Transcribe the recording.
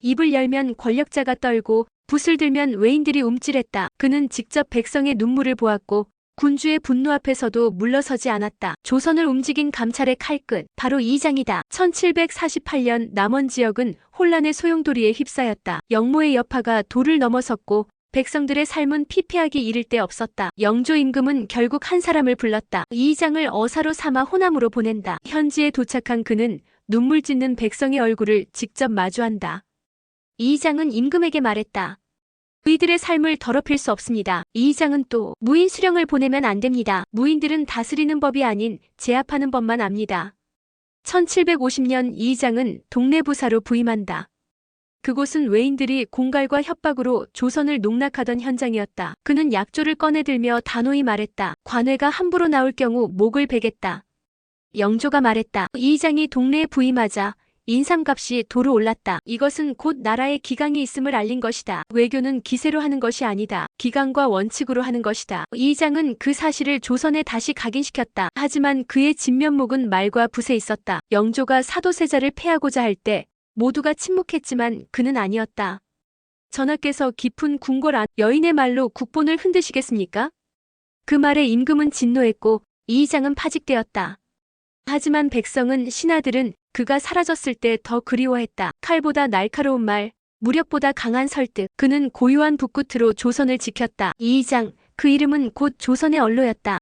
입을 열면 권력자가 떨고 붓을 들면 외인들이 움찔했다. 그는 직접 백성의 눈물을 보았고 군주의 분노 앞에서도 물러서지 않았다. 조선을 움직인 감찰의 칼끝, 바로 이 장이다. 1748년 남원 지역은 혼란의 소용돌이에 휩싸였다. 영모의 여파가 도를 넘어섰고 백성들의 삶은 피폐하기 이를 데 없었다. 영조 임금은 결국 한 사람을 불렀다. 이 장을 어사로 삼아 호남으로 보낸다. 현지에 도착한 그는 눈물 짓는 백성의 얼굴을 직접 마주한다. 이장은 임금에게 말했다. 의들의 삶을 더럽힐 수 없습니다. 이장은 또 무인 수령을 보내면 안 됩니다. 무인들은 다스리는 법이 아닌 제압하는 법만 압니다. 1750년 이장은 동네 부사로 부임한다. 그곳은 외인들이 공갈과 협박으로 조선을 농락하던 현장이었다. 그는 약조를 꺼내들며 단호히 말했다. 관회가 함부로 나올 경우 목을 베겠다. 영조가 말했다. 이장이 동네에 부임하자 인삼값이 도로 올랐다. 이것은 곧 나라에 기강이 있음을 알린 것이다. 외교는 기세로 하는 것이 아니다. 기강과 원칙으로 하는 것이다. 이 장은 그 사실을 조선에 다시 각인시켰다. 하지만 그의 진면목은 말과 붓에 있었다. 영조가 사도세자를 패하고자 할 때 모두가 침묵했지만 그는 아니었다. 전하께서 깊은 궁궐 안 여인의 말로 국본을 흔드시겠습니까? 그 말에 임금은 진노했고 이장은 파직되었다. 하지만 백성은 신하들은 그가 사라졌을 때 더 그리워했다. 칼보다 날카로운 말, 무력보다 강한 설득. 그는 고요한 북끝으로 조선을 지켰다. 이장, 그 이름은 곧 조선의 언로였다.